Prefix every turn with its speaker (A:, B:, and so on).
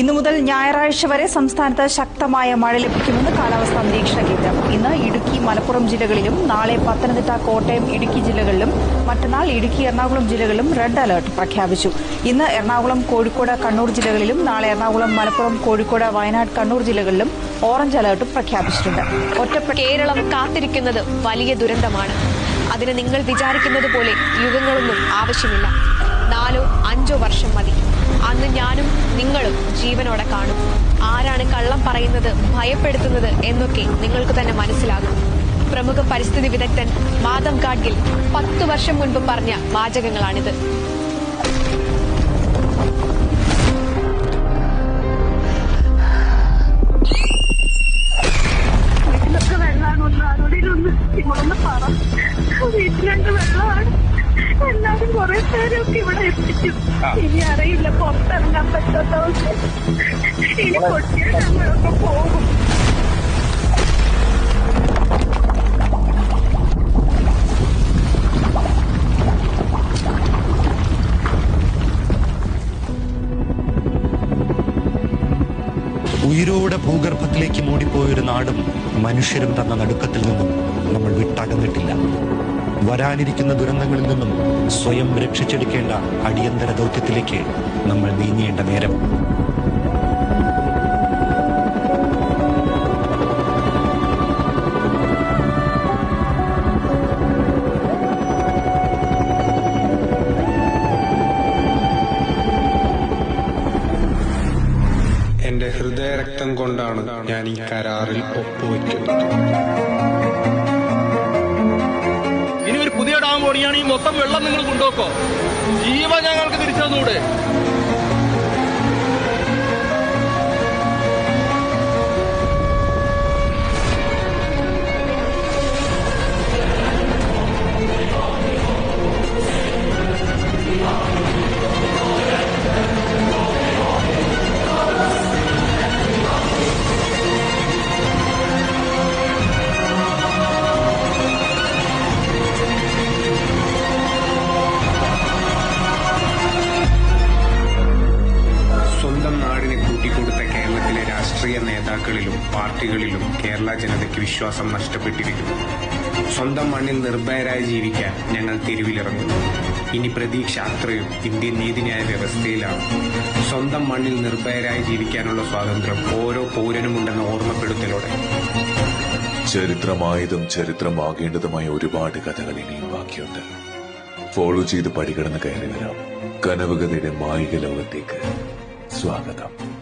A: ഇന്നു മുതൽ ഞായറാഴ്ച വരെ സംസ്ഥാനത്ത് ശക്തമായ മഴ ലഭിക്കുമെന്ന് കാലാവസ്ഥാ നിരീക്ഷണ കേന്ദ്രം ഇന്ന് ഇടുക്കി മലപ്പുറം ജില്ലകളിലും നാളെ പത്തനംതിട്ട കോട്ടയം ഇടുക്കി ജില്ലകളിലും മറ്റന്നാൾ ഇടുക്കി എറണാകുളം ജില്ലകളിലും റെഡ് അലർട്ട് പ്രഖ്യാപിച്ചു ഇന്ന് എറണാകുളം കോഴിക്കോട് കണ്ണൂർ ജില്ലകളിലും നാളെ എറണാകുളം മലപ്പുറം കോഴിക്കോട് വയനാട് കണ്ണൂർ ജില്ലകളിലും ഓറഞ്ച് അലർട്ടും പ്രഖ്യാപിച്ചിട്ടുണ്ട്
B: കേരളം കാത്തിരിക്കുന്നത് വലിയ ദുരന്തമാണ് അതിന് നിങ്ങൾ വിചാരിക്കുന്നത് പോലെ യുഗങ്ങളൊന്നും ആവശ്യമില്ല നാലോ അഞ്ചോ വർഷം മതി ഇന്ന് ഞാനും നിങ്ങളും ജീവനോടെ കാണും ആരാണ് കള്ളം പറയുന്നത് ഭയപ്പെടുത്തുന്നത് എന്നൊക്കെ നിങ്ങൾക്ക് തന്നെ മനസ്സിലാകും പ്രമുഖ പരിസ്ഥിതി വിദഗ്ധൻ മാധവ് ഗാഡ്ഗിൽ പത്തു വർഷം മുൻപ് പറഞ്ഞ വാചകങ്ങളാണിത് നിങ്ങളൊന്ന് വരാനൊന്ന് ആരോടെങ്കിലും ഒന്ന് പറ കൊറേ പേരൊക്കെ ഇവിടെ ഇനി അറിയില്ല പുറത്തിറങ്ങാൻ
C: പറ്റാത്ത ഇനി പൊട്ടിയ പോകും ഉയരോടെ ഭൂഗർഭത്തിലേക്ക് മൂടിപ്പോയൊരു നാടും മനുഷ്യരും തന്ന നടുക്കത്തിൽ നിന്നും നമ്മൾ വിട്ടകന്നിട്ടില്ല വരാനിരിക്കുന്ന ദുരന്തങ്ങളിൽ നിന്നും സ്വയം രക്ഷിച്ചെടുക്കേണ്ട അടിയന്തര ദൗത്യത്തിലേക്ക് നമ്മൾ നീങ്ങേണ്ട നേരം
D: എന്റെ ഹൃദയരക്തം കൊണ്ടാണ് ഞാൻ ഈ കരാറിൽ ഒപ്പുവയ്ക്കുന്നത്
E: കോടിയാണ് ഈ മൊത്തം വെള്ളം നിങ്ങൾ കൊണ്ടുപോക്കോ ജീവ ഞങ്ങൾക്ക് തിരിച്ചു തന്നൂടെ
F: രാഷ്ട്രീയ നേതാക്കളിലും പാർട്ടികളിലും കേരള ജനതയ്ക്ക് വിശ്വാസം നഷ്ടപ്പെട്ടിരിക്കുന്നു സ്വന്തം മണ്ണിൽ നിർഭയരായി ജീവിക്കാൻ ഞങ്ങൾ തെരുവിലിറങ്ങുന്നു ഇനി പ്രതീക്ഷ അത്രയും ഇന്ത്യൻ നീതിന്യായ വ്യവസ്ഥയിലാണ് സ്വന്തം മണ്ണിൽ നിർഭയരായി ജീവിക്കാനുള്ള സ്വാതന്ത്ര്യം ഓരോ പൗരനുമുണ്ടെന്ന ഓർമ്മപ്പെടുത്തലോടെ
G: ചരിത്രമായതും ചരിത്രമാകേണ്ടതുമായ ഒരുപാട് കഥകൾ ഇനിയും ബാക്കിയുണ്ട് ഫോളോ ചെയ്ത് പടികടന്ന് കയറി വരാം കനവുകഥയുടെ മായിക ലോകത്തേക്ക് സ്വാഗതം